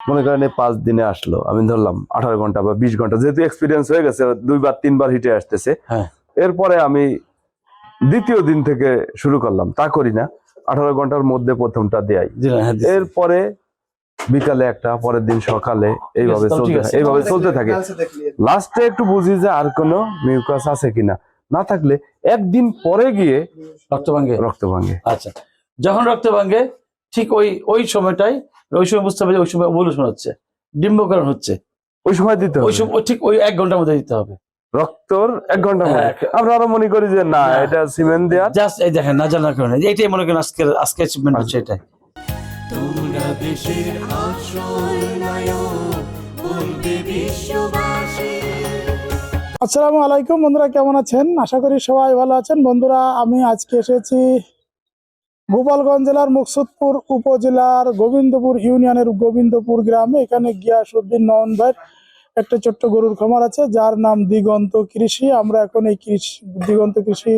মনে করেন এই পাঁচ দিনে আসলো। আমি ধরলাম আঠারো ঘণ্টা বা বিশ ঘণ্টা যেহেতু এক্সপিরিয়েন্স হয়ে গেছে দুইবার তিনবার হিটে আসতেছে। হ্যাঁ। এরপরে আমি দ্বিতীয় দিন থেকে শুরু করলাম। তা করি না। আঠারো ঘণ্টার মধ্যে প্রথমটা দেয় হ্যাঁ। এরপরে বিকালে একটা পরের দিন সকালে এইভাবে চলতে এইভাবে চলতে থাকে। লাস্টে একটু বুঝি যে আর কোনো মিউকাস আছে কিনা। না থাকলে একদিন পরে গিয়ে রক্ত ভাঙ্গে। রক্ত ভাঙ্গে। আচ্ছা। যখন রক্ত ভাঙ্গে ঠিক ওই ওই সময়টাই ওই সময় বুঝতে হবে যে ওই সময় ওভুলেশন হচ্ছে ডিম্বকরণ হচ্ছে। ওই সময় দিতে ওই সময় ঠিক ওই এক ঘণ্টার মধ্যে দিতে হবে। রক্তর এক ঘণ্টা হ্যাঁ। আমরা আরও মনে করি যে না। এটা সিমেন্ট দেওয়া জাস্ট এই দেখেন না জানার কারণে। এইটাই মনে করেন আজকের আজকে অ্যাচিভমেন্ট হচ্ছে এটাই। তোমরা দেশের আসল নায়ক বলবে বিশ্ববাসী। আসসালামু আলাইকুম বন্ধুরা কেমন আছেন? আশা করি সবাই ভালো আছেন। বন্ধুরা আমি আজকে এসেছি গোপালগঞ্জ জেলার মুকসুদপুর উপজেলার গোবিন্দপুর ইউনিয়নের গোবিন্দপুর গ্রামে এখানে গিয়াসুদ্দিন নয়ন ভাইয়ের একটা ছোট্ট গরুর খামার আছে, যার নাম দিগন্ত কৃষি। আমরা এখন এই কৃষি দিগন্ত কৃষি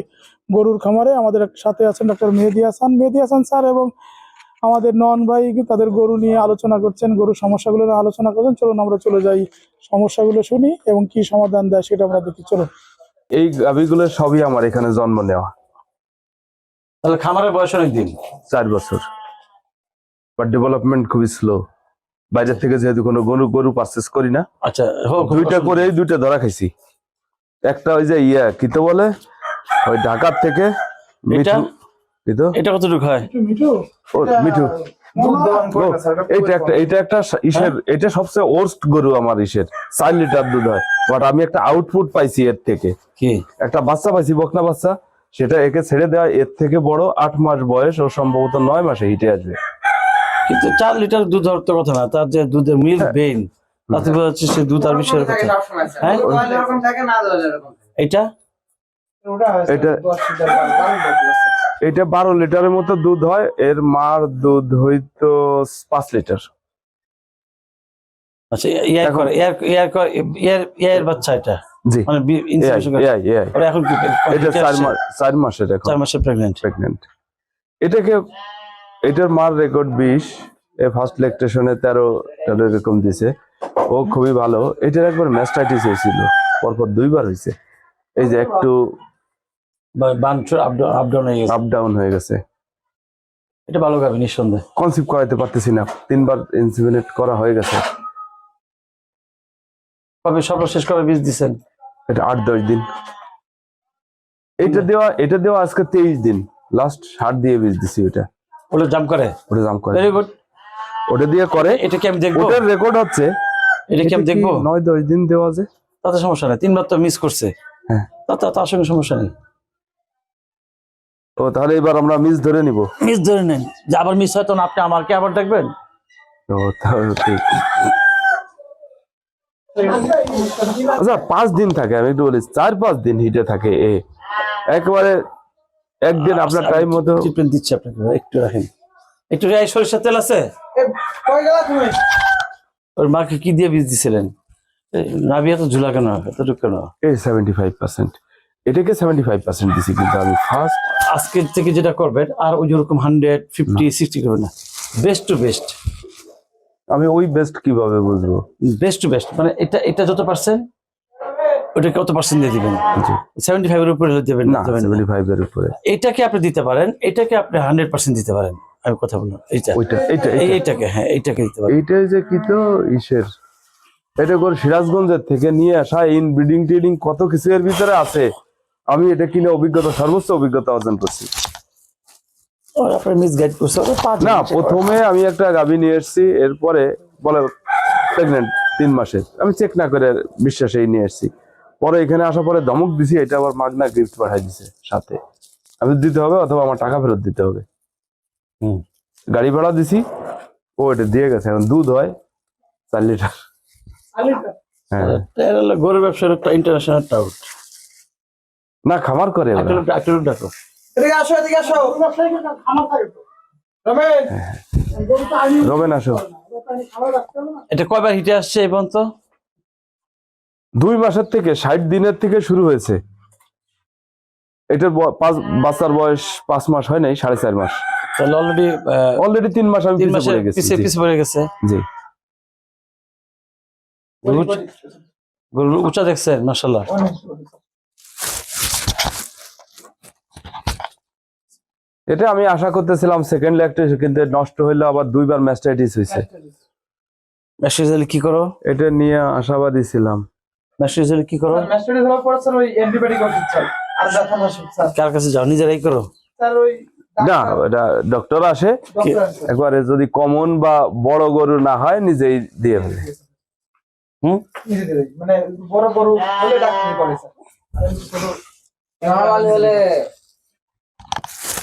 গরুর খামারে আমাদের সাথে আছেন ডক্টর মেহেদি হাসান। মেহেদি হাসান স্যার এবং আমাদের নন ভাই তাদের গরু নিয়ে আলোচনা করছেন, গরুর সমস্যাগুলো নিয়ে আলোচনা করছেন। চলুন আমরা চলে যাই সমস্যাগুলো শুনি এবং কি সমাধান দেয় সেটা আমরা দেখি। চলুন। এই গাভিগুলো সবই আমার এখানে জন্ম নেওয়া। তাহলে খামারের বয়স অনেক দিন? চার বছর। বাট ডেভেলপমেন্ট খুবই স্লো বাইরের থেকে যেহেতু কোনো গরু গরু পারচেস করি না আচ্ছা দুইটা করেই দুইটা ধরা খাইছি। একটা ওই যে ইয়া কি তো বলে? ওই ঢাকার থেকে এটা? মিঠু তো? এটা কতটুকু হয়? ও, মিঠু। এইটা একটা এটা একটা ইসের এটা সবচেয়ে ওর্স্ট গরু আমার ইসের। চার লিটার দুধ হয়। বাট আমি একটা আউটপুট পাইছি এর থেকে। কি? একটা বাচ্চা পাইছি বকনা বাচ্চা। সেটা একে ছেড়ে দেওয়া এর থেকে বড় আট মাস বয়স ও সম্ভবত নয় মাসে হিটে আসবে। কিন্তু চার লিটার দুধ হওয়ার তো কথা না তার যে দুধের মিল্ক হ্যাঁ। বেইন তাতে যাচ্ছে সে দুধ আর বিষয়ের কথা। হ্যাঁ? এটা? এটা এটা বারো লিটারের মতো দুধ হয় এর মার দুধ হইতো পাঁচ লিটার। আচ্ছা ইয়ার করে ইয়ার ইয়ার ইয়ার বাচ্চা এটা? জি। মানে এখন এটা চার মাস চার মাসের এখন। চার মাসের এটাকে এটার মার রেকর্ড বিশ এ ফার্স্ট লেকটেশনে তেরো তেরো এরকম দিছে। ও খুবই ভালো। এটার একবার ম্যাস্টাইটিস হয়েছিল। পরপর দুইবার হয়েছে। এই যে একটু বানচুর আপ হয়ে গেছে। হয়ে এটা ভালো গাবি নিঃসন্দেহে। কনসিভ করাইতে পারতেছি না। তিনবার ইনসিমিনেট করা হয়ে গেছে। কবে সর্বশেষ কবে বীজ দিছেন? এটা আট দশ দিন। এটা দেওয়া এটা দেওয়া আজকে তেইশ দিন। লাস্ট ষাট দিয়ে বীজ দিছি ওটা। ওগুলো জাম্প করে? ওটা জাম করে। ভেরি গুড ওটা দিয়ে করে। এটা কি আমি দেখব? ওটার রেকর্ড হচ্ছে। এটা কি আমি দেখব? নয় দশ দিন দেওয়া যে তাতে সমস্যা নেই তিনবার তো মিস করছে। হ্যাঁ। তাতে তার সঙ্গে সমস্যা নেই। ও তাহলে এবার আমরা মিস ধরে নিব। মিস ধরে নেন। যে আবার মিস হয় তখন আপনি আমাকে আবার দেখবেন? ও তাহলে ঠিক। আচ্ছা পাঁচ দিন থাকে আমি একটু বলি চার পাঁচ দিন হিটে থাকে এ। একবারে একদিন আপনার টাইম মতো ট্রিটমেন্ট দিচ্ছি আপনাকে একটু রাখেন। একটু রেয়াই সরিষার তেল আছে? ওর মাকে কি দিয়ে বীজ দিছিলেন? নাভিয়া তো ঝুলা কেন? এতটুকু কেন? এই সেভেন্টি ফাইভ পার্সেন্ট এটাকে সেভেন্টি ফাইভ পার্সেন্ট দিছি কিন্তু আমি ফার্স্ট আজকের থেকে যেটা করবেন আর ওই যেরকম হান্ড্রেড ফিফটি সিক্সটি করবেন না। বেস্ট টু বেস্ট আমি ওই বেস্ট কীভাবে বুঝব? বেস্ট টু বেস্ট মানে এটা এটা যত পার্সেন্ট ওটা কত পার্সেন্ট দিয়ে দিবেন। সেভেন্টি ফাইভের উপরে হলে দেবেন না। সেভেন্টি ফাইভ এর উপরে। এটাকে আপনি দিতে পারেন এটাকে আপনি হান্ড্রেড পার্সেন্ট দিতে পারেন। আমি কথা বললাম এইটা। ওইটা এইটা এই- এইটা। এইটাকে হ্যাঁ এইটাকে দিতে পারেন। এইটাই যে কি তো ইসের। এটা করে সিরাজগঞ্জের থেকে নিয়ে আসা ইন ব্রিডিং টিডিং কত কিছু এর ভিতরে আছে? আমি এটা কিনে অভিজ্ঞতা সর্বোচ্চ অভিজ্ঞতা অর্জন করছি। ও, আপনার মিস গাইড করছে না প্রথমে আমি একটা গাভী নিয়ে এসেছি এরপরে বলে প্রেগনেন্ট তিন মাসের। আমি চেক না করে বিশ্বাসেই নিয়ে এসেছি। পরে এখানে আসার পরে ধমক দিছি এটা আবার মাগনা গিফট পাঠাই দিছে সাথে। আমি দিতে হবে অথবা আমার টাকা ফেরত দিতে হবে। হুম। গাড়ি ভাড়া দিছি ও এটা দিয়ে গেছে এখন দুধ হয় চার লিটার। হ্যাঁ। গরু ব্যবসার একটা ইন্টারন্যাশনাল টাউট না খামার করে ওরা। একটা একটা রূপ ডাকো। এদিকে আসো এদিকে আসো। রবেন আসো। এটা কয়বার হিটে আসছে এই পর্যন্ত? দুই মাসের থেকে ষাট দিনের থেকে শুরু হয়েছে। এটার পাঁচ বাচ্চার বয়স পাঁচ মাস হয় নাই সাড়ে চার মাস। তাহলে অলরেডি অলরেডি তিন মাস আমি তিন পিছে মাসে পড়ে গেছি পিছিয়ে জি, পিছিয়ে পড়ে গেছে? জি। গরু গরুর উঁচা দেখছেন মাসাল্লাহ এটা আমি আশা করতেছিলাম সেকেন্ড লেগটা কিন্তু নষ্ট হইল আবার দুইবার ম্যাস্টাইটিস হয়েছে মেসেজ হলে কি করো? এটা নিয়ে আশাবাদী ছিলাম। হলে কি করো? ম্যাস্টারিজ হওয়ার পর স্যার ওই অ্যান্টিবায়োটিক ওষুধ স্যার আর ব্যথা ওষুধ স্যার। কার কাছে যাও নিজেরাই করো। স্যার ওই না এটা ডক্টর আসে একবারে যদি কমন বা বড় গরু না হয় নিজেই দিয়ে ফেলে। হুম? মানে বড় বড় হলে ডাক্তারি করে স্যার। হলে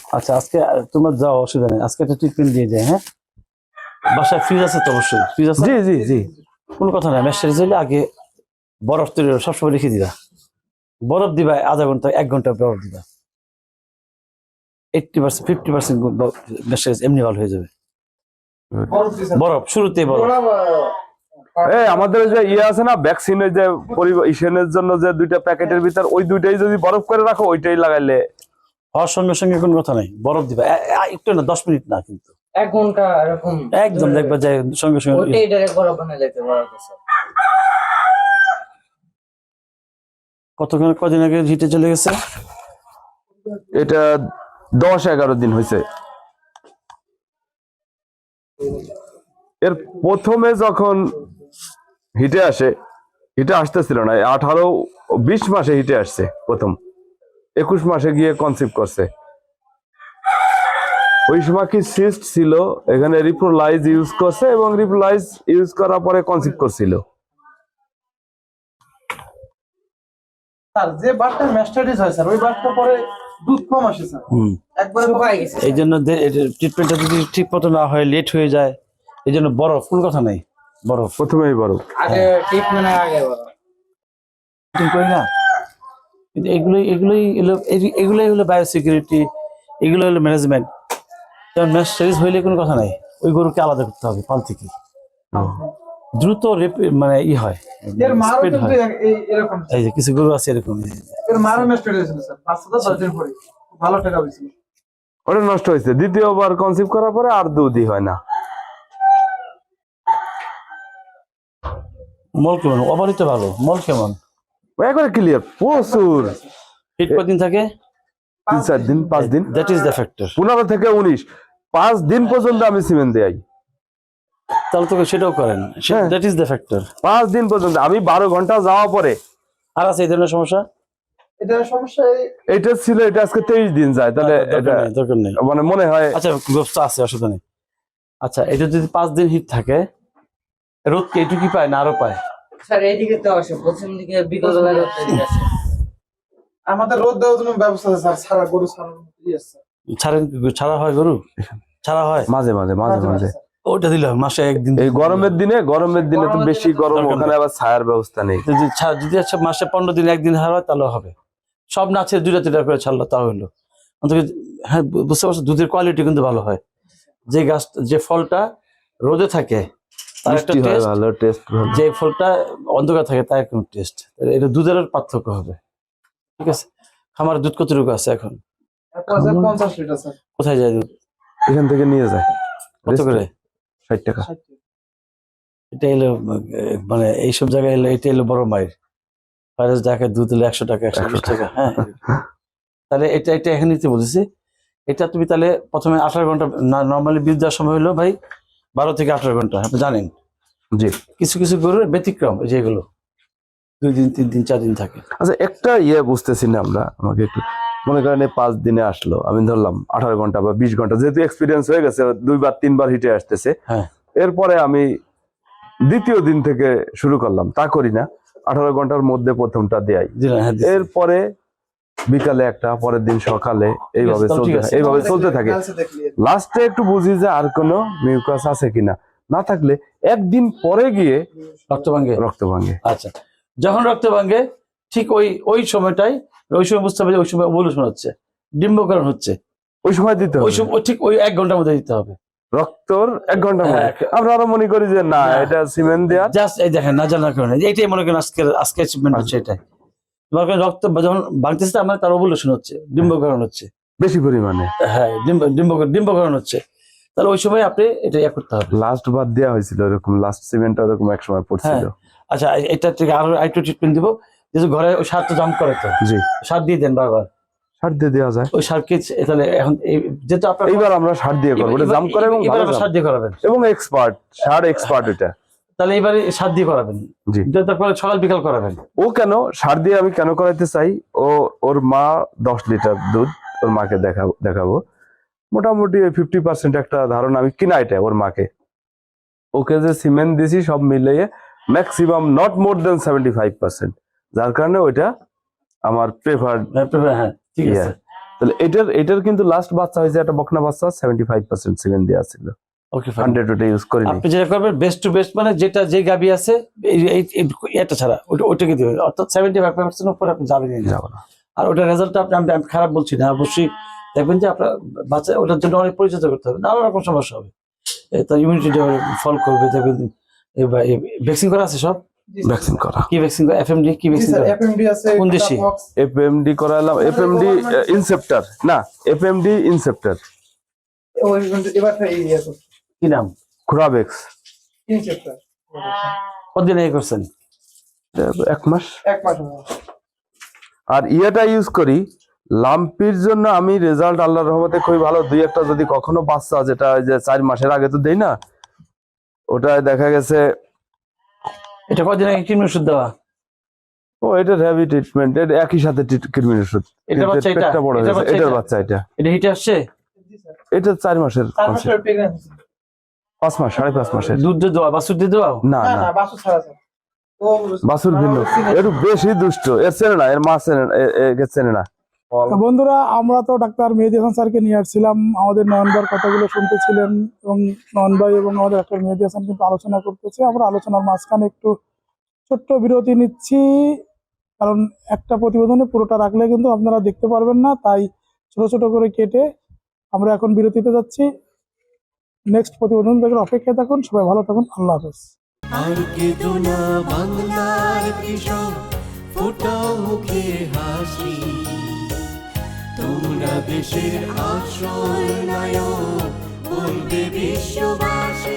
আচ্ছা আজকে তোমার যাও অসুবিধা নেই। আজকে একটা ট্রিটমেন্ট দিয়ে যায় হ্যাঁ? বাসায় ফ্রিজ আছে তো অবশ্যই। ফ্রিজ আছে? জি জি জি। কোনো কথা নাই। মেসেজ হলে আগে বরফ তৈরি সবসময় রেখে দিবা। বরফ দিবা আধা ঘণ্টা এক ঘণ্টা বরফ দিবা। Eighty percent fifty percent message এমনি ভালো হয়ে যাবে। বরফ শুরুতে বরফ। এই আমাদের যে ইয়ে আছে না ভ্যাকসিনের যে পরিবেশনের জন্য যে দুইটা প্যাকেটের ভিতর ওই দুইটাই যদি বরফ করে রাখো ওইটাই লাগাইলে হওয়ার সঙ্গে সঙ্গে কোনো কথা নাই বরফ দিবা। একটু না দশ মিনিট না কিন্তু। এক ঘণ্টা এরকম একদম দেখবা যে সঙ্গে সঙ্গে ওটাই ডাইরেক্ট বরফ বানিয়ে কতক্ষণ কদিন আগে হিটে চলে গেছে? এটা দশ এগারো দিন হয়েছে। এর প্রথমে যখন হিটে আসে হিটে আসতেছিল না আঠারো বিশ মাসে হিটে আসছে প্রথম। একুশ মাসে গিয়ে কনসিভ করছে। ওই সময় কি সিস্ট ছিল? এখানে রিপ্রোলাইজ ইউজ করছে এবং রিপ্রোলাইজ ইউজ করার পরে কনসিভ করছিল। স্যার যে বারটা ম্যাস্টারিজ হয় স্যার ওই বারটা পরে দুধ কম আসে স্যার। একবারে শুকায় গেছে এই জন্য ট্রিটমেন্টটা যদি ঠিক মতো না হয় লেট হয়ে যায় এই জন্য বরফ কোনো কথা নাই বরফ। প্রথমেই বরফ। আগে ট্রিটমেন্টের আগে বরফ। করি না? কিন্তু এগুলোই এগুলোই হলো এই- এগুলোই হলো বায়োসিকিউরিটি এগুলো হলো ম্যানেজমেন্ট যেমন ম্যাচ সিরিজ হইলে কোনো কথা নাই ওই গরুকে আলাদা করতে হবে পাল থেকে দ্রুত রেপ- মানে ই হয় হয়। এই- যে কিছু গরু আছে এরকম ভালো টাকা ওটা নষ্ট হয়েছে। দ্বিতীয়বার কনসিভ করার পরে আর দুধই হয় না। মল কেমন? অবারিত ভালো মল কেমন? একবারে ক্লিয়ার প্রচুর। হিট কদিন থাকে? তিন চার দিন পাঁচ দিন। দ্যাট ইজ দ্য ফ্যাক্টর পনেরো থেকে উনিশ। পাঁচ দিন পর্যন্ত আমি সিমেন্ট দেই তাহলে তোকে সেটাও করেন। হ্যাঁ। দ্যাট ইজ দ্য ফ্যাক্টর পাঁচ দিন পর্যন্ত। আমি বারো ঘণ্টা যাওয়া পরে। আর আছে এই ধরনের সমস্যা? এটা সমস্যা এটা ছিল এটা আজকে তেইশ দিন যায়। তাহলে দরকার এটা নেই, দরকার নেই। মানে মনে হয় আচ্ছা গোস্ত আছে অসুবিধা নেই। আচ্ছা এটা যদি পাঁচ দিন হিট থাকে রোদ কি এইটুকু কি পায় না আরও পায়? স্যার এইদিকে তো আসে পশ্চিম দিকে বিকেল বেলা রোদ আমাদের রোদ দেওয়ার জন্য ব্যবস্থা আছে স্যার। সারা গরু সারা ছাড়েন ছাড়া হয় গরু? ছাড়া হয়? মাঝে মাঝে মাঝে মাঝে ওটা দিলে মাসে একদিন এই গরমের দিনে গরমের দিনে তো বেশি গরম ওখানে আবার ছায়ার ব্যবস্থা নেই। যদি ছা- যদি আচ্ছা মাসে পনেরো দিন একদিন হার হয় তাহলে হবে। সব না আছে দুইটা তিনটা করে ছাড়লো তাও হইল অন্তত হ্যাঁ বুঝতে পারছ? দুধের কোয়ালিটি কিন্তু ভালো হয়। যে গাছ যে ফলটা রোদে থাকে মিষ্টি হয় টেস্ট ভালো টেস্ট ভালো। যে ফলটা অন্ধকার থাকে তার কোনো টেস্ট এটা দুধের পার্থক্য হবে। ঠিক আছে? খামার দুধ কতটুকু আছে এখন? কোথায় যায় দুধ? এখান থেকে নিয়ে যায়। কত করে? ষাট টাকা। এটা এলো মানে এইসব জায়গায় এলো এটা এলো বড় মায়ের ফাইরাস ঢাকায় দুধ এলো একশো টাকা একশো বিশ টাকা হ্যাঁ। তাহলে এটা এটা এখানে নিতে বলেছি এটা তুমি তাহলে প্রথমে আঠারো ঘণ্টা নর্মালি বীজ দেওয়ার সময় হলো ভাই বারো থেকে আঠারো ঘণ্টা আপনি জানেন? জি। কিছু কিছু গরুর ব্যতিক্রম যেগুলো। দুই দিন তিন দিন চার দিন থাকে। আচ্ছা একটা ইয়ে বুঝতেছি না আমরা আমাকে একটু। মনে করেন পাঁচ দিনে আসলো আমি ধরলাম আঠারো ঘণ্টা বা বিশ ঘণ্টা যেহেতু এক্সপিরিয়েন্স হয়ে গেছে দুইবার তিনবার হিটে আসতেছে। হ্যাঁ। এরপরে আমি দ্বিতীয় দিন থেকে শুরু করলাম তা করি না। আঠারো ঘণ্টার মধ্যে প্রথমটা দেয় হ্যাঁ। এরপরে বিকালে একটা পরের দিন সকালে এইভাবে চলতে এইভাবে চলতে থাকে। লাস্টে একটু বুঝি যে আর কোনো মিউকাস আছে কিনা। না থাকলে একদিন পরে গিয়ে রক্ত ভাঙ্গে। রক্ত ভাঙে আচ্ছা। যখন রক্ত ভাঙ্গে ঠিক ওই ওই সময়টাই ওই সময় বুঝতে হবে যে ওই সময় ওভলিউশন হচ্ছে ডিম্বকরণ হচ্ছে। ওই সময় দিতে ওই হবে। সময় ওই ঠিক ওই এক ঘণ্টার মধ্যে দিতে হবে। রক্তর এক ঘণ্টা হ্যাঁ। আমরা আরও মনে করি যে না। এটা সিমেন্ট দেওয়া জাস্ট এই দেখেন না জানার কারণে। এইটাই মনে করেন আজকে আজকে অ্যাচিভমেন্ট হচ্ছে এটাই। মনে করেন রক্ত যখন ভাঙতেছে মানে তার ওভলিউশন হচ্ছে ডিম্বকরণ হচ্ছে। বেশি পরিমাণে? হ্যাঁ ডিম্ব ডিম্ব ডিম্বকরণ হচ্ছে। তাহলে ওই সময় আপনি এটা ইয়ে করতে হবে। লাস্ট বার দেওয়া হয়েছিল এরকম লাস্ট সিমেন্ট এরকম এক সময় পড়ছিল। হ্যাঁ। আচ্ছা এটা থেকে আরও আরেকটু ট্রিটমেন্ট দিব। যেহেতু ঘরে ওই সারটা জাম্প করে তো। জি। সার দিয়ে দেন বারবার। সার দিয়ে দেওয়া যায়। ওই সার কি তাহলে এখন যেহেতু আপনার এইবার আমরা সার দিয়ে করব ওটা জাম্প করে এবং এবার সার। দিয়ে করাবেন। এবং এক্সপার্ট সার এক্সপার্ট এটা। তাহলে এবারে সার দিয়ে করাবেন। জি। তারপরে সকাল বিকাল করাবেন। ও কেন? সার দিয়ে আমি কেন করাইতে চাই? ও ওর মা দশ লিটার দুধ ওর মাকে দেখাবো দেখাবো। মোটামুটি ফিফটি পার্সেন্ট একটা ধারণা আমি কিনা এটা ওর মাকে। ওকে যে সিমেন্ট দিছি সব মিলিয়ে maximum not more than seventy five percent যার কারণে ওইটা আমার প্রেফার্ড হ্যাঁ ঠিক আছে। তাহলে এটার এটার কিন্তু লাস্ট বাচ্চা হয়েছে একটা বকনা বাচ্চা সেভেন্টি ফাইভ পার্সেন্ট সিমেন্ট দেওয়া ছিল। ওকে হান্ড্রেড ওটা ইউজ করিনি। আপনি যেটা করবেন বেস্ট টু বেস্ট মানে যেটা যে গাবি আছে এটা ছাড়া ওটা ওটাকে দিবেন। অর্থাৎ সেভেন্টি ফাইভ পার্সেন্ট উপরে আপনি যাবেন না। আর ওটার রেজাল্টটা আপনি আমি খারাপ বলছি না। অবশ্যই দেখবেন যে আপনার বাচ্চা ওটার জন্য অনেক পরিচর্যা করতে হবে। নানা রকম সমস্যা হবে। তার ইমিউনিটি ফল করবে দেখবেন ভ্যাকসিন করা আছে সব? ভ্যাকসিন করা। কি ভ্যাকসিন করা? এফএমডি কি ভ্যাকসিন করা? কোন দেশে? এফএমডি করালাম এফএমডি ইনসেপ্টার না এফএমডি ইনসেপ্টার কি নাম? ক্রাবেক্স কতদিন আগে করছেন? এক মাস। আর ইয়েটা ইউজ করি লাম্পির জন্য আমি রেজাল্ট আল্লাহর রহমতে খুবই ভালো। দুই একটা যদি কখনো বাচ্চা যেটা যে চার মাসের আগে তো দেই না ওটায় দেখা গেছে এটা কতদিন আগে কৃমি ওষুধ দেওয়া? ও এটা হেভি ট্রিটমেন্ট এটা একই সাথে কৃমির ওষুধ। কিন্তু বাচ্চা এটা? বড় হয়েছে বাচ্চা এটার এটা? বাচ্চা এটা। এটা হিটে আসছে? এটা চার মাসের। পাঁচ মাস সাড়ে পাঁচ মাসের। দুধ দিয়ে দেওয়া বাছুর দিয়ে দেওয়া? না না বাসুর ভিন্ন। একটু বেশি দুষ্ট এর চেনে না এর মা চেনে না, এ- এ- একে চেনে না। বন্ধুরা আমরা তো ডাক্তার মেহেদি হাসান স্যারকে নিয়ে আসছিলাম। আমাদের নয়নবার কথাগুলো শুনতেছিলেন এবং নয়ন ভাই এবং আমাদের ডাক্তার মেহেদি হাসান কিন্তু আলোচনা করতেছে। আমরা আলোচনার মাঝখানে একটু ছোট্ট বিরতি নিচ্ছি কারণ একটা প্রতিবেদনে পুরোটা রাখলে কিন্তু আপনারা দেখতে পারবেন না তাই ছোট ছোট করে কেটে আমরা এখন বিরতিতে যাচ্ছি। নেক্সট প্রতিবেদন দেখার অপেক্ষায় থাকুন সবাই ভালো থাকুন আল্লাহ হাফেজ। দেশের বলবে বিশ্ববাসী।